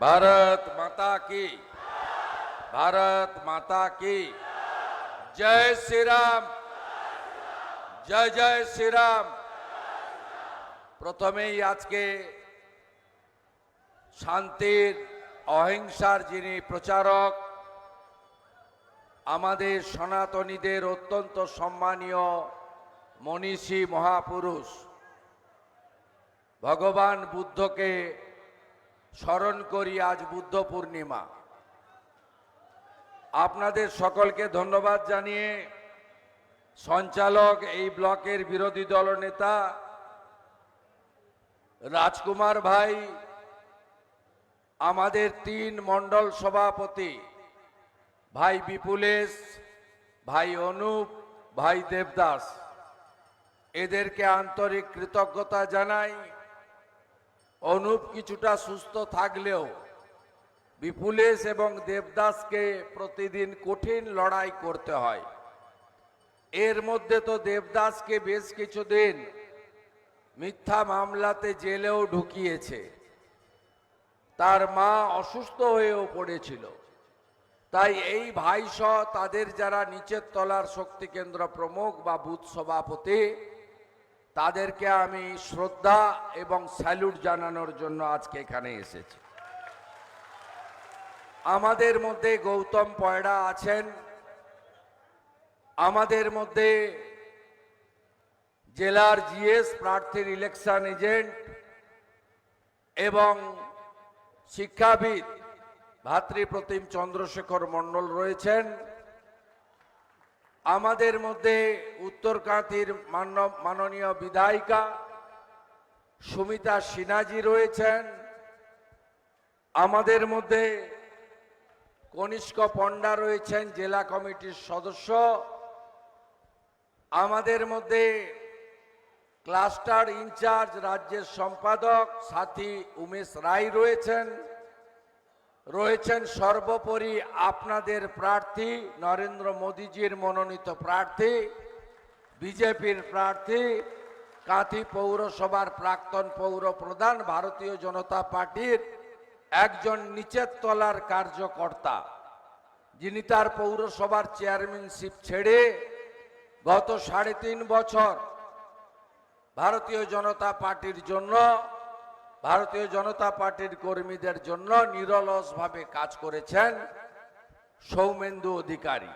भारत माता की भारत माता की जय श्री राम জয় জয় শ্রীরাম প্রথমেই আজকে শান্তির অহিংসার যিনি প্রচারক আমাদের সনাতনীদের অত্যন্ত সম্মানীয় মনীষী মহাপুরুষ ভগবান বুদ্ধকে স্মরণ করি আজ বুদ্ধ পূর্ণিমা। আপনাদের সকলকে ধন্যবাদ জানিয়ে সঞ্চালক এই ব্লকের বিরোধী দলনেতা রাজকুমার ভাই, আমাদের তিন মণ্ডল সভাপতি, ভাই বিপুলেশ, ভাই অনুপ, ভাই দেবদাস। এদেরকে আন্তরিক কৃতজ্ঞতা জানাই। অনুপ কিছুটা সুস্থ থাকলেও বিপুলেশ এবং দেবদাসকে প্রতিদিন কঠিন লড়াই করতে হয়। এর মধ্যে তো দেবদাসকে বেশ কিছুদিন মিথ্যা মামলাতে জেলেও ঢুকিয়েছে। তার মা অসুস্থ হয়েও পড়েছিল। তাই এই ভাইসহ তাদের যারা নিচের তলার শক্তি কেন্দ্র প্রমুখ বা বুথ সভাপতি তাদেরকে আমি শ্রদ্ধা এবং স্যালুট জানানোর জন্য আজকে এখানে এসেছি। আমাদের মধ্যে গৌতম পয়ড়া আছেন। আমাদের মধ্যে জেলার জিএস প্রার্থীর ইলেকশন এজেন্ট এবং শিক্ষাবিদ ভাতৃপ্রতিম চন্দ্রশেখর মণ্ডল রয়েছেন। আমাদের মধ্যে উত্তরকাঁথির মান্য- মাননীয় বিধায়িকা সুমিতা সিনহাজি রয়েছেন। আমাদের মধ্যে কনিষ্ক পণ্ডা রয়েছেন, জেলা কমিটির সদস্য। আমাদের মধ্যে ক্লাস্টার ইনচার্জ রাজ্যের সম্পাদক সাথী উমেশ রায় রয়েছেন। রয়েছেন সর্বোপরি আপনাদের প্রার্থী, নরেন্দ্র মোদীজির মনোনীত প্রার্থী, বিজেপির প্রার্থী, কাঁথি পৌরসভার প্রাক্তন পৌর প্রধান ভারতীয় জনতা পার্টির একজন নিচের তলার কার্যকর্তা। যিনি তার পৌরসভার চেয়ারম্যানশিপ ছেড়ে গত সাড়ে তিন বছর ভারতীয় জনতা পার্টির জন্য ভারতীয় জনতা পার্টির কর্মীদের জন্য নিরলসভাবে কাজ করেছেন সৌমেন্দু অধিকারী।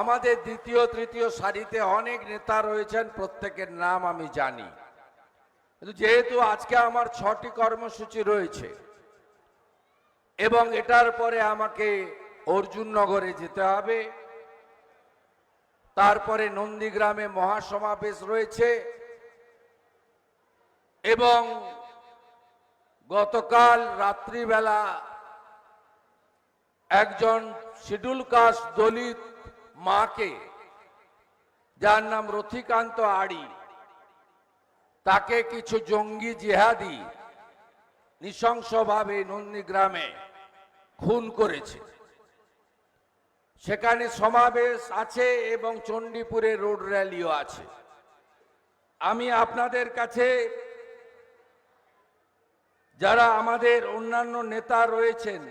আমাদের দ্বিতীয়, তৃতীয় সারিতে অনেক নেতা রয়েছেন, প্রত্যেকের নাম আমি জানি। কিন্তু যেহেতু আজকে আমার ছটি কর্মসূচি রয়েছে, এবং এটার পরে আমাকে অর্জুননগরে যেতে হবে, তারপরে নন্দীগ্রামে মহাসমাবেশ রয়েছে এবং গতকাল রাত্রিবেলা একজন শিডুল কাস্ট দলিত মাকে, যার নাম রথিকান্ত আড়ি, তাকে কিছু জঙ্গি জিহাদি নৃশংসভাবে নন্দীগ্রামে খুন করেছে। সেখানে সমাবেশ আছে এবং চণ্ডীপুরে রোড র্যালিও আছে। আমি আপনাদের কাছে যারা আমাদের অন্যান্য নেতা রয়েছেন,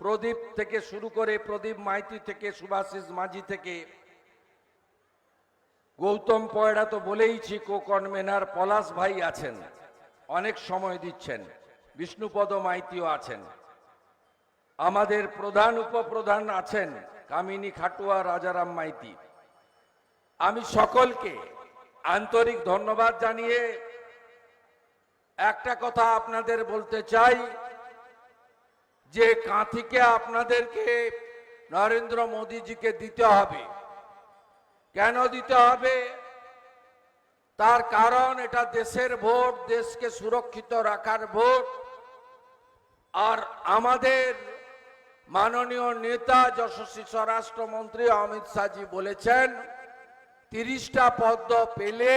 প্রদীপ থেকে শুরু করে প্রদীপ মাইতি থেকে, সুভাষিস মাঝি থেকে, গৌতম পয়ড়া তো বলেইছি কো কনভেনার পলাশ ভাই আছেন, অনেক সময় দিচ্ছেন, বিষ্ণুপদ মাইতিও আছেন। আমাদের প্রধান উপপ্রধান আছেন, কামিনী খাটুয়া, রাজারাম মাইতি। আমি সকলকে আন্তরিক ধন্যবাদ জানিয়ে একটা কথা আপনাদের বলতে চাই, যে কাঁথিকে আপনাদেরকে নরেন্দ্র মোদীজিকে দিতে হবে। কেন দিতে হবে? তার কারণ এটা দেশের ভোট, দেশকে সুরক্ষিত রাখার ভোট। আর আমাদের মাননীয় নেতা, যশস্বী স্বরাষ্ট্রমন্ত্রী অমিত শাহজি বলেছেন, তিরিশটা পদ্ম পেলে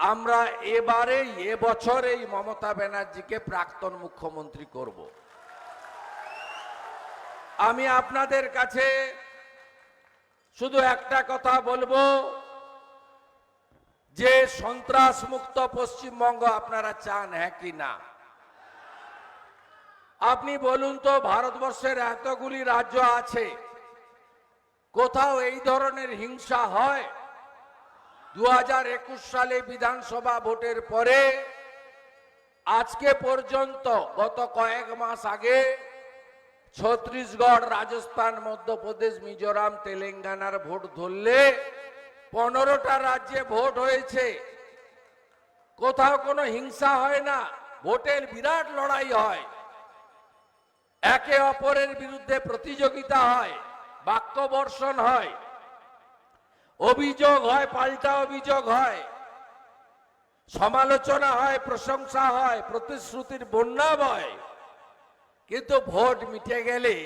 আমরা এবারেই এবছর এই মমতা ব্যানার্জিকে প্রাক্তন মুখ্যমন্ত্রী করব। আমি আপনাদের কাছে শুধু একটা কথা বলব, যে সন্ত্রাস মুক্ত পশ্চিমবঙ্গ আপনারা চান হ্যাঁ কি না? আপনি বলুন তো, ভারতবর্ষের এতগুলি রাজ্য আছে, কোথাও এই ধরনের হিংসা হয়? দু হাজার একুশ সালে বিধানসভা ভোটের পরে আজকে পর্যন্ত গত কয়েক মাস আগে ছত্তিশগড় রাজস্থান, মধ্যপ্রদেশ, মিজোরাম, তেলেঙ্গানার ভোট ধরলে পনেরোটা রাজ্যে ভোট হয়েছে। কোথাও কোনো হিংসা হয় না, ভোটের বিরাট লড়াই হয়। একে অপরের বিরুদ্ধে প্রতিযোগিতা হয় বাক্য বর্ষণ হয়। অভিযোগ হয়, পাল্টা অভিযোগ হয়, সমালোচনা হয়, প্রশংসা হয়, প্রতিশ্রুতির বন্যা বয়। কিন্তু ভোট মিটে গেলে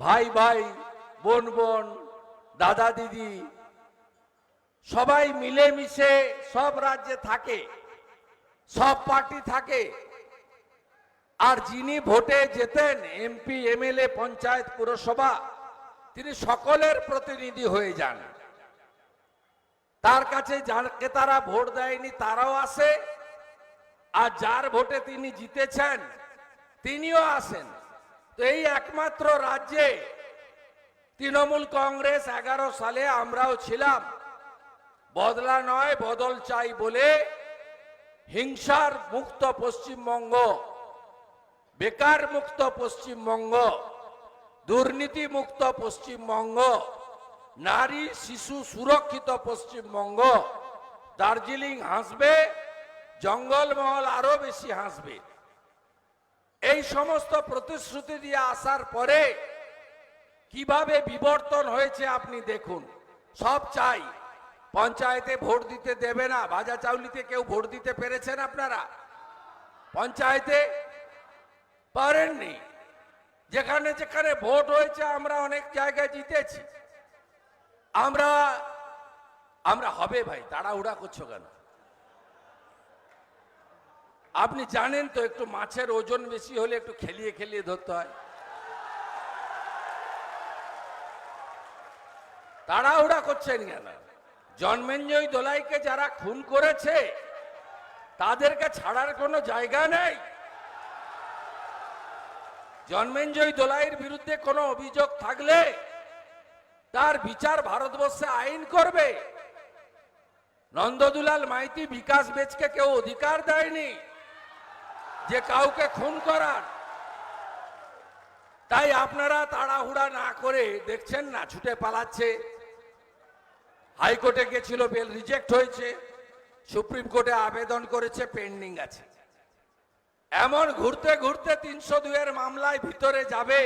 ভাই ভাই, বোন বোন, দাদা দিদি, সবাই মিলেমিশে সব রাজ্যে থাকে, সব পার্টি থাকে। আর যিনি ভোটে যেতেন, এমপি, এমএলএ, পঞ্চায়েত, পুরসভা, তিনি সকলের প্রতিনিধি হয়ে যান। তার কাছে যাকে তারা ভোট দেয়নি, তারাও আসে। আর যার ভোটে তিনি জিতেছেন, তিনিও আসেন। তো এই একমাত্র রাজ্যে তৃণমূল কংগ্রেস এগারো সালে আমরাও ছিলাম। বদলা নয়, বদল চাই বলে হিংসার মুক্ত পশ্চিমবঙ্গ, বেকার মুক্ত পশ্চিমবঙ্গ, দুর্নীতি মুক্ত পশ্চিমবঙ্গ নারী শিশু সুরক্ষিত পশ্চিমবঙ্গ। দার্জিলিং হাসবে, জঙ্গলমহল আরও বেশি হাসবে। এই সমস্ত প্রতিশ্রুতি দিয়ে আসার পরে কীভাবে বিবর্তন হয়েছে আপনি দেখুন। সব চাই। পঞ্চায়েতে ভোট দিতে দেবে না। ভাজা চাউলিতে কেউ ভোট দিতে পেরেছেন আপনারা? পঞ্চায়েতে পারেননি। যেখানে যেখানে ভোট হয়েছে আমরা অনেক জায়গায় জিতেছি। আমরা আমরা হবে ভাই, তাড়াহুড়া করছ কেন? আপনি জানেন তো একটু মাছের ওজন বেশি হলে একটু খেলিয়ে খেলিয়ে ধরতে হয়। তাড়াহুড়া করছেন কেন? জন্মেঞ্জয় দোলাইকে যারা খুন করেছে, তাদেরকে ছাড়ার কোনো জায়গা নেই। জন্মেঞ্জয় দোলাইয়ের বিরুদ্ধে কোনো অভিযোগ থাকলে তার বিচার ভারতবর্ষে আইন করবে। নন্দদুলাল মাইতি বিকাশ বেচকে কেউ অধিকার দেয়নি, যে কাউকে খুন করার। তাই আপনারা তাড়াহুড়া না করে দেখছেন না, ছুটে পালাচ্ছে। হাইকোর্টে গেছিল, বেল রিজেক্ট হয়েছে। সুপ্রিম কোর্টে আবেদন করেছে, পেন্ডিং আছে। এমন ঘুরতে ঘুরতে তিনশো দুয়ের মামলায় ভিতরে যাবে।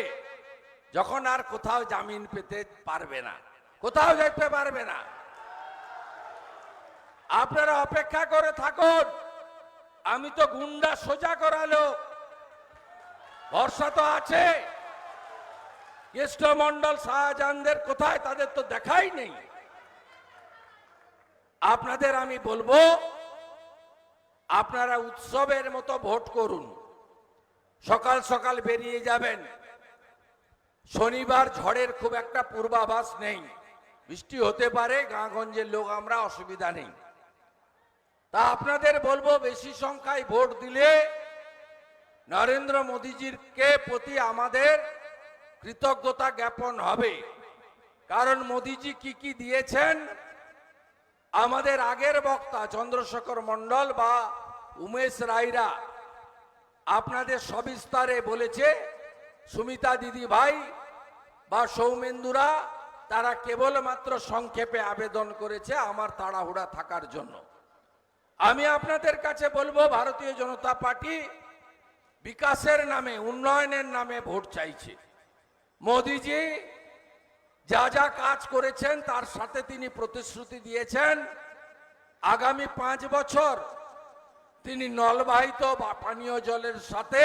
যখন আর কোথাও জামিন পেতে পারবে না, কোথাও যেতে পারবে না। আপনারা অপেক্ষা করে থাকুন, আমি তো গুন্ডা সোজা করালো। ভরসা তো আছে। কৃষ্ণমন্ডল শাহজাহানদের কোথায় তাদের তো দেখাই নেই। আপনাদের আমি বলব, আপনারা উৎসবের মতো ভোট করুন। সকাল সকাল বেরিয়ে যাবেন। শনিবার ঝড়ের খুব একটা পূর্বাভাস নেই। বৃষ্টি হতে পারে গাঁগঞ্জের লোক আমরা অসুবিধা নেই। তা আপনাদের বলব, বেশি সংখ্যায় ভোট দিলে নরেন্দ্র মোদীজির কে প্রতি আমাদের কৃতজ্ঞতা জ্ঞাপন হবে। কারণ মোদীজি কি কি দিয়েছেন, আমাদের আগের বক্তা চন্দ্রশেখর মন্ডল বা উমেশ রায়রা আপনাদের সবিস্তারে বলেছে। সুমিতা দিদি ভাই বা সৌমেন্দুরা, তারা কেবলমাত্র সংক্ষেপে আবেদন করেছে আমার তাড়াহুড়া থাকার জন্য। আমি আপনাদের কাছে বলব, ভারতীয় জনতা পার্টি বিকাশের নামে, উন্নয়নের নামে ভোট চাইছে। মোদিজি যা যা কাজ করেছেন, তার সাথে তিনি প্রতিশ্রুতি দিয়েছেন। আগামী পাঁচ বছর তিনি নলবাহিত বা পানীয় জলের সাথে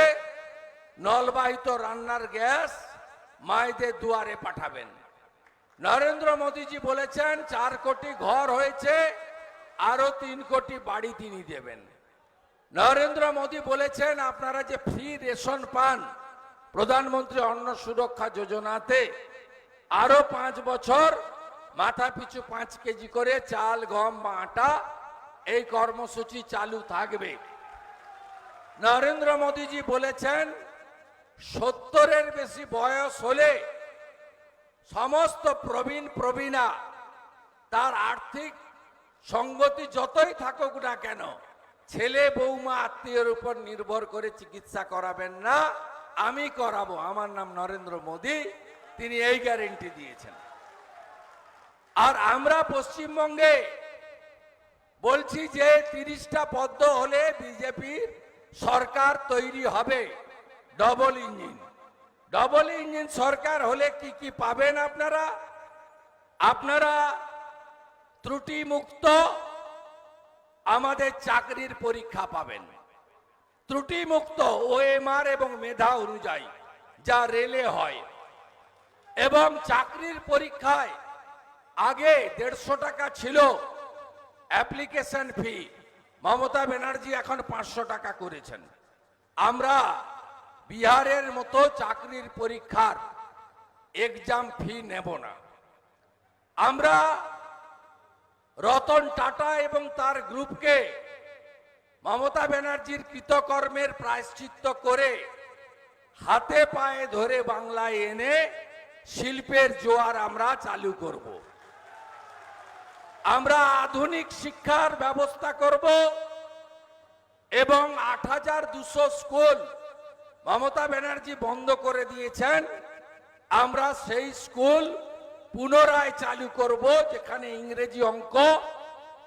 নলবাহিত রান্নার গ্যাস, মায়েদের দুয়ারে পাঠাবেন। নরেন্দ্র মোদীজি বলেছেন, চার কোটি ঘর হয়েছে, আরও তিন কোটি বাড়ি তিনি দেবেন। নরেন্দ্র মোদী বলেছেন, আপনারা যে ফ্রি রেশন পান প্রধানমন্ত্রী অন্ন সুরক্ষা যোজনাতে, আরও পাঁচ বছর মাথা পিছু পাঁচ কেজি করে চাল, গম বা আটা, এই কর্মসূচি চালু থাকবে। নরেন্দ্র মোদীজি বলেছেন সত্তরের বেশি বয়স হলে সমস্ত প্রবীণ প্রবীণা তার আর্থিক সঙ্গতি যতই থাকুক না কেন, ছেলে, বৌমা, আত্মীয়ের উপর নির্ভর করে চিকিৎসা করাবেন না। আমি করাবো। আমার নাম নরেন্দ্র মোদী। তিনি এই গ্যারেন্টি দিয়েছেন। আর আমরা পশ্চিমবঙ্গে বলছি যে তিরিশটা পদ্ম হলে বিজেপির সরকার তৈরি হবে। ডবল ইঞ্জিন ডবল ইঞ্জিন সরকার হলে কি কি পাবেন আপনারা? আপনারা ত্রুটি মুক্ত আমাদের চাকরির পরীক্ষা পাবেন। ত্রুটি মুক্ত ওএমআর এবং মেধা অনুযায়ী যা রেলে হয়। এবং চাকরির পরীক্ষায় আগে দেড়শো টাকা ছিল অ্যাপ্লিকেশন ফি। মমতা ব্যানার্জি এখন পাঁচশো টাকা করেছেন। আমরা বিহারের মতো চাকরির পরীক্ষার এক্সাম ফি নেব না। আমরা রতন টাটা এবং তার গ্রুপকে মমতা ব্যানার্জির কৃতকর্মের প্রায়শ্চিত্ত করে হাতে পায়ে ধরে বাংলায় এনে শিল্পের জোয়ার আমরা চালু করব। আমরা আধুনিক শিক্ষার ব্যবস্থা করব এবং আট হাজার দুশো স্কুল মমতা ব্যানার্জি বন্ধ করে দিয়েছেন। আমরা সেই স্কুল পুনরায় চালু করব, যেখানে ইংরেজি অঙ্ক,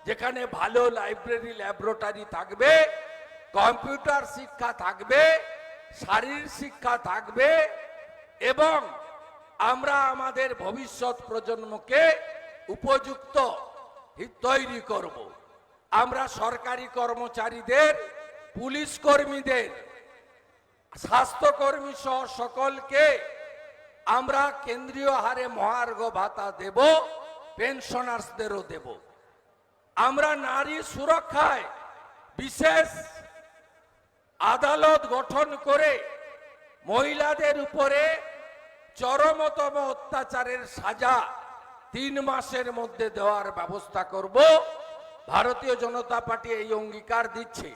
যেখানে ভালো লাইব্রেরি ল্যাবরেটরি থাকবে, কম্পিউটার শিক্ষা থাকবে, শারীরিক শিক্ষা থাকবে এবং আমরা আমাদের ভবিষ্যৎ প্রজন্মকে উপযুক্ত তৈরি করব। আমরা সরকারি কর্মচারীদের, পুলিশ কর্মীদের স্বাস্থ্যকর্মী সহ সকলকে আমরা কেন্দ্রীয় হারে মহার্ঘ ভাতা দেব, পেনশনার্সদেরও দেব। আমরা নারী সুরক্ষায় বিশেষ আদালত গঠন করে মহিলাদের উপরে চরমতম অত্যাচারের সাজা তিন মাসের মধ্যে দেওয়ার ব্যবস্থা করব। ভারতীয় জনতা পার্টি এই অঙ্গীকার দিচ্ছে।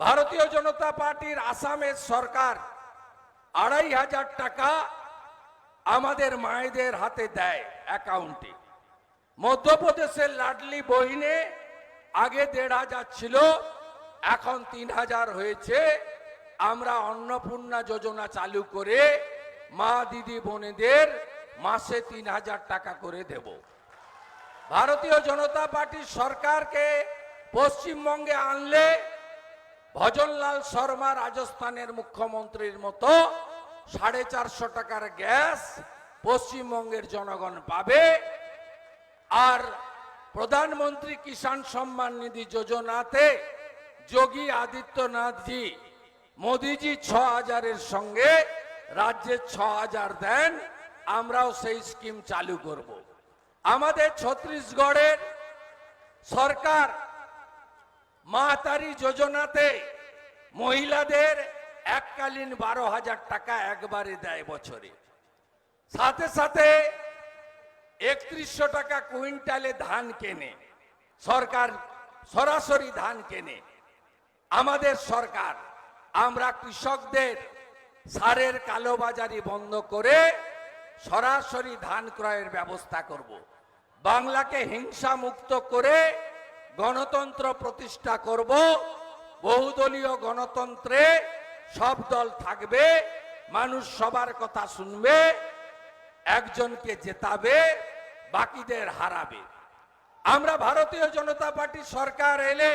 ভারতীয় জনতা পার্টির আসামের সরকার আড়াই হাজার টাকা আমাদের মায়েদের হাতে দেয় অ্যাকাউন্টে। মধ্যপ্রদেশের লাডলি বহিনে আগে দেড় হাজার ছিল, এখন তিন হাজার হয়েছে। আমরা অন্নপূর্ণা যোজনা চালু করে মা, দিদি, বোনেদের মাসে তিন হাজার টাকা করে দেব। ভারতীয় জনতা পার্টির সরকারকে পশ্চিমবঙ্গে আনলে ভজনলাল শর্মা রাজস্থানের মুখ্যমন্ত্রীর মতো সাড়ে চারশো টাকার গ্যাস পশ্চিমবঙ্গের জনগণ পাবে। আর প্রধানমন্ত্রী কিষাণ সম্মান নিধি যোজনাতে যোগী আদিত্যনাথজি মোদিজি ছ হাজারের সঙ্গে রাজ্যে ছ হাজার দেন, আমরাও সেই স্কিম চালু করব। আমাদের ছত্তিশগড়ের সরকার মাতারি যোজনাতে মহিলাদের এককালীন বারো হাজার টাকা একবারে দেয় বছরে। সাথে সাথে একত্রিশশো টাকা কুইন্টালে ধান কেনে। সরকার সরাসরি ধান কেনে। আমাদের সরকার, আমরা কৃষকদের সারের কালোবাজারি বন্ধ করে সরাসরি ধান ক্রয়ের ব্যবস্থা করব। বাংলাকে হিংসা মুক্ত করে গণতন্ত্র প্রতিষ্ঠা করব। বহুদলীয় গণতন্ত্রে সব দল থাকবে, মানুষ সবার কথা শুনবে, একজনকে জেতাবে, বাকিদের হারাবে। আমরা ভারতীয় জনতা পার্টি সরকার এলে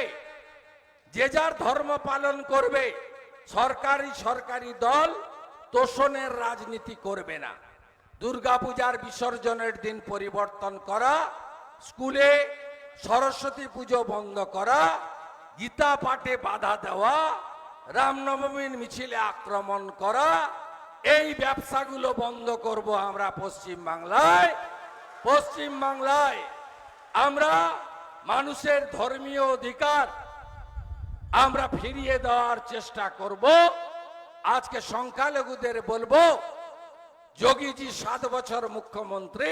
যে যার ধর্ম পালন করবে, সরকারি সরকারি দল তোষণের রাজনীতি করবে না। দুর্গাপূজার বিসর্জনের দিন পরিবর্তন করা, স্কুলে সরস্বতী পুজো বন্ধ করা, গীতা পাঠে বাধা দেওয়া, রামনবমীর মিছিলে আক্রমণ করা, এই ব্যবসাগুলো বন্ধ করব আমরা পশ্চিম বাংলায়। পশ্চিম বাংলায় আমরা মানুষের ধর্মীয় অধিকার আমরা ফিরিয়ে দেওয়ার চেষ্টা করব। আজকে সংখ্যালঘুদের বলব, যোগীজি সাত বছর মুখ্যমন্ত্রী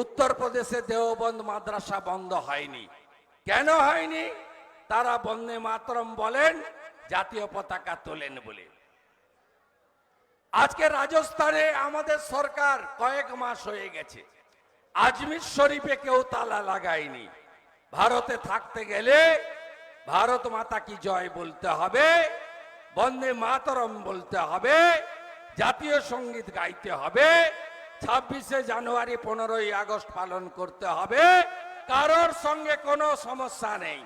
উত্তরপ্রদেশে দেওবন্দ মাদ্রাসা বন্ধ হয়নি। কেন হয়নি? তারা বন্দে মাতরম বলেন, জাতীয় পতাকা তোলেন বলে। আজকে রাজস্থানে আমাদের সরকার কয়েক মাস হয়ে গেছে। আজমির শরীফে কেউ তালা লাগায়নি। ভারতে থাকতে গেলে ভারত মাতা কি জয় বলতে হবে? বন্দে মাতরম বলতে হবে? জাতীয় সংগীত গাইতে হবে? ছাব্বিশে জানুয়ারি পনেরোই আগস্ট পালন করতে হবে। কারোর সঙ্গে কোনো সমস্যা নেই।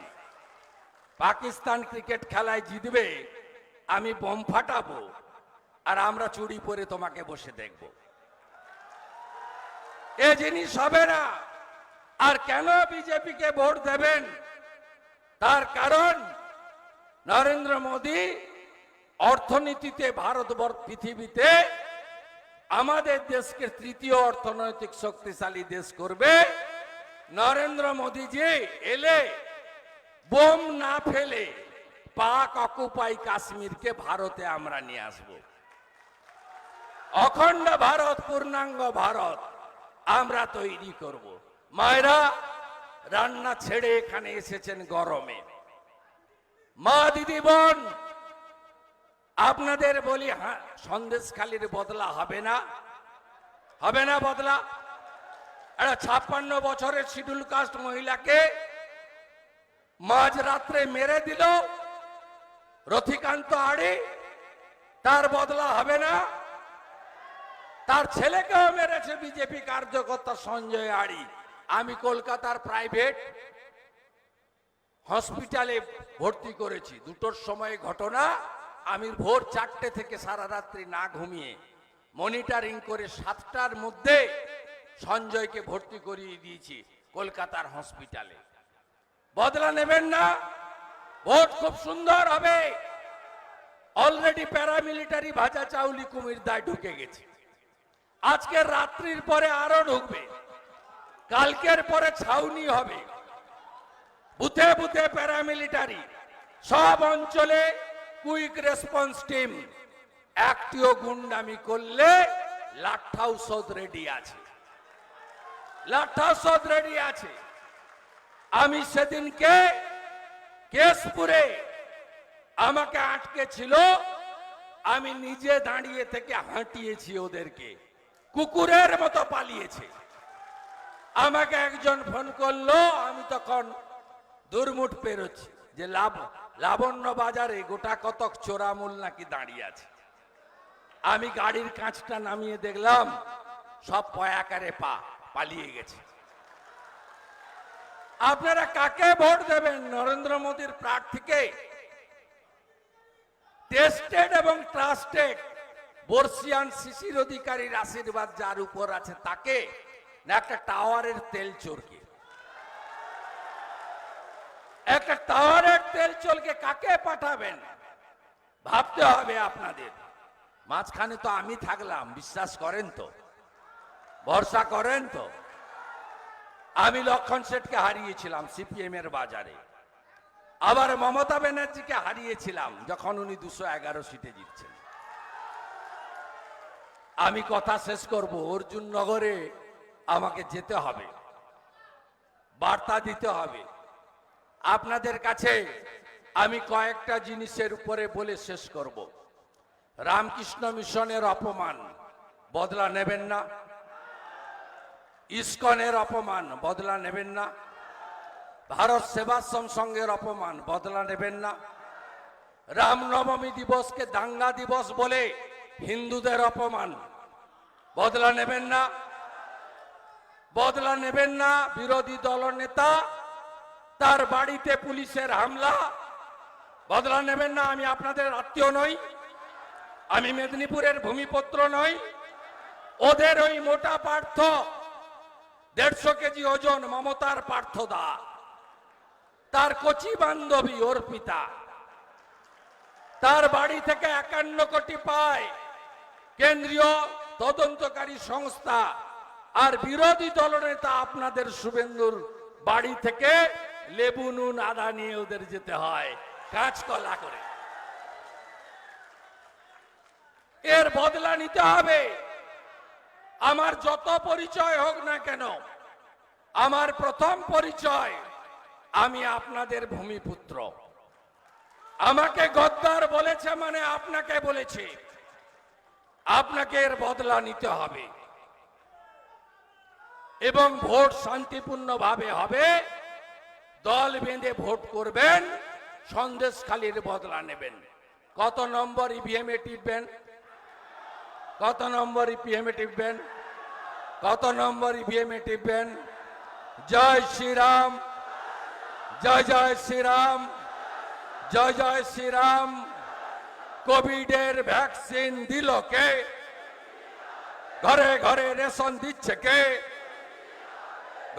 পাকিস্তান ক্রিকেট খেলায় জিতবে, আমি বোম ফাটাবো, আর আমরা চুরি পরে তোমাকে বসে দেখব। এ জিনিস হবে না। আর কেন বিজেপিকে ভোট দেবেন? তার কারণ, নরেন্দ্র মোদী অর্থনীতিতে, ভারতবর্ষ পৃথিবীতে আমাদের দেশকে তৃতীয় অর্থনৈতিক শক্তিশালী দেশ করবে। নরেন্দ্র মোদীজি এলে বোম না ফেলে পাক অকুপাই কাশ্মীরকে ভারতে আমরা নিয়ে আসব। অখণ্ড ভারত, পূর্ণাঙ্গ ভারত আমরা তৈরি করব। মায়েরা, রান্না ছেড়ে এখানে এসেছেন গরমে। মা দিদি বোন আপনাদের বলি হ্যাঁ সন্দেশখালির বদলা হবে না। হবে না বদলা? একটা ছাপ্পান্ন বছরের শিডিউল কাস্ট মহিলাকে মাঝ রাত্রে মেরে দিল। রথিকান্ত আড়ি, তার বদলা হবে না? তার ছেলেকেও মেরেছে বিজেপি কার্যকর্তা সঞ্জয় আড়ি। আমি কলকাতার প্রাইভেট হসপিটালে ভর্তি করেছি। দুটোর সময় ঘটনা আমি ভোর চারটে থেকে সারা রাত্রি না ঘুমিয়ে মনিটরিং করে সাতটার মধ্যে সঞ্জয়কে ভর্তি করিয়ে দিয়েছি কলকাতার হসপিটালে। বদলা নেবেন না। ভোট খুব সুন্দর হবে। অলরেডি প্যারামিলিটারি ভাজা চাউলি কুমির দায় ঢুকে গেছে। আজকের রাত্রির পরে আরও ঢুকবে। কালকের পরে ছাউনি হবে। বুথে বুথে প্যারামিলিটারি সব অঞ্চলে কুইক রেসপন্স টিম, একটিও গুন্ডামি করলে লাঠাও সদ রেডি আছে। লাঠাও সদ রেডি আছে। আমি সেদিনকে কেশপুরে আমাকে আটকে ছিল আমি নিজে দাঁড়িয়ে থেকে হাঁটিয়েছি ওদেরকে, কুকুরের মতো পালিয়েছে। আমাকে একজন ফোন করল, আমি তখন দুর্মুট পেরোচ্ছি, যে লাভ লাবণ্য বাজারে গোটা কতক চোরামূল নাকি দাঁড়িয়ে আছে। আমি গাড়ির কাঁচটা নামিয়ে দেখলাম, সব পয়াকারে পা পালিয়ে গেছে। আপনারা কাকে ভোট দেবেন? নরেন্দ্র মোদীর প্রার্থীকে? টেস্টেড এবং ট্রাস্টেড বর্ষিয়ান শিশির অধিকারীর আশীর্বাদ যার উপর আছে তাকে, না একটা টাওয়ারের তেল চোরকে? একটা টাওয়ারের তেল চোরকে কাকে পাঠাবেন? ভাবতে হবে আপনাদের। মাঝখানে তো আমি থাকলাম, বিশ্বাস করেন তো? ভরসা করেন তো? আমি লক্ষণ শেঠকে হারিয়েছিলাম সিপিএম এর বাজারে। আবার মমতা ব্যানার্জিকে হারিয়েছিলাম যখন উনি দুশো এগারো সিটে জিতছেন। আমি কথা শেষ করব, অর্জুন নগরে আমাকে যেতে হবে, বার্তা দিতে হবে। আপনাদের কাছে আমি কয়েকটা জিনিসের উপরে বলে শেষ করব। রামকৃষ্ণ মিশনের অপমান, বদলা নেবেন না। ইস্কনের অপমান, বদলা নেবেন না। ভারত সেবাশ্রম সংঘের অপমান, বদলা নেবেন না। রামনবমী দিবসকে দাঙ্গা দিবস বলে হিন্দুদের অপমান, বদলা নেবেন না। বদলা নেবেন না। বিরোধী দল নেতা তার বাড়িতে পুলিশের হামলা। বদলা নেবেন না, আমি আপনাদের আত্মীয় নই। আমি মেদিনীপুরের ভূমিপত্র নই। ওদের ওই মোটা পার্থ, দেড়শো কেজি ওজন মমতার পার্থদা। তার কচি বান্ধবী অর্পিতা তার বাড়ি থেকে একান্ন কোটি পায় কেন্দ্রীয় তদন্তকারী সংস্থা। আর বিরোধী দলনেতা আপনাদের শুভেন্দুর বাড়ি থেকে লেবু, নুন, আদা নিয়ে ওদের যেতে হয় কাঁচকলা করে। এর বদলা নিতে হবে। আমার যত পরিচয় হোক না কেন, আমার প্রথম পরিচয়, আমি আপনাদের ভূমিপুত্র। আমাকে গদ্দার বলেছে মানে আপনাকে বলেছে। আপনাকে এর বদলা নিতে হবে। এবং ভোট শান্তিপূর্ণভাবে হবে। দল বেঁধে ভোট করবেন, সন্দেশখালির বদলা নেবেন। কত নম্বর ইভিএম এ টিপবেন কত নম্বর ইপিএম এ টিপবেন কত নম্বর ইভিএম এ টিপবেন জয় শ্রীরাম, জয় জয় শ্রীরাম, জয় জয় শ্রীরাম। কোভিডের ভ্যাকসিন দিল কে? ঘরে ঘরে রেশন দিচ্ছে কে?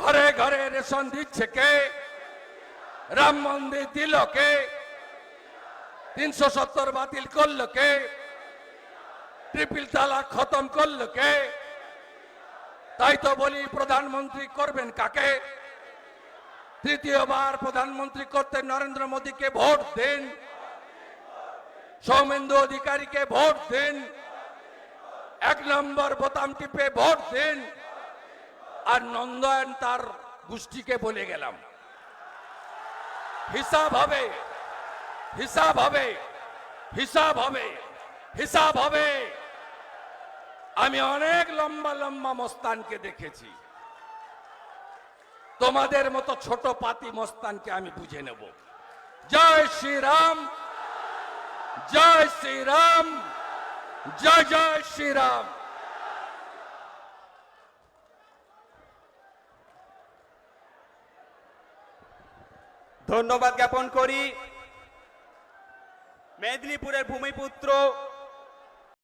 ঘরে ঘরে রেশন দিচ্ছে কে? রাম মন্দির দিল কে? তিনশো সত্তর বাতিল করল কে? ট্রিপল তালাক খতম করল কে? তাই তো বলি প্রধানমন্ত্রী করবেন কাকে? তৃতীয়বার প্রধানমন্ত্রী করতে নরেন্দ্র মোদীকে ভোট দিন। সৌমেন্দু অধিকারীকে ভোট দিন। এক নম্বর বোতাম টিপে ভোট দিন। আর নন্দন তার গোষ্ঠীকে বলে গেলাম। হিসাব হবে। হিসাব হবে। হিসাব হবে। হিসাব হবে। আমি অনেক লম্বা লম্বা মস্তানকে দেখেছি। তোমাদের মতো ছোট পাতি মস্তানকে আমি বুঝে নেব। জয় শ্রীরাম। জয় শ্রীরাম। জয় জয় শ্রীরাম। ধন্যবাদ জ্ঞাপন করি। মেদিনীপুরের ভূমিপুত্র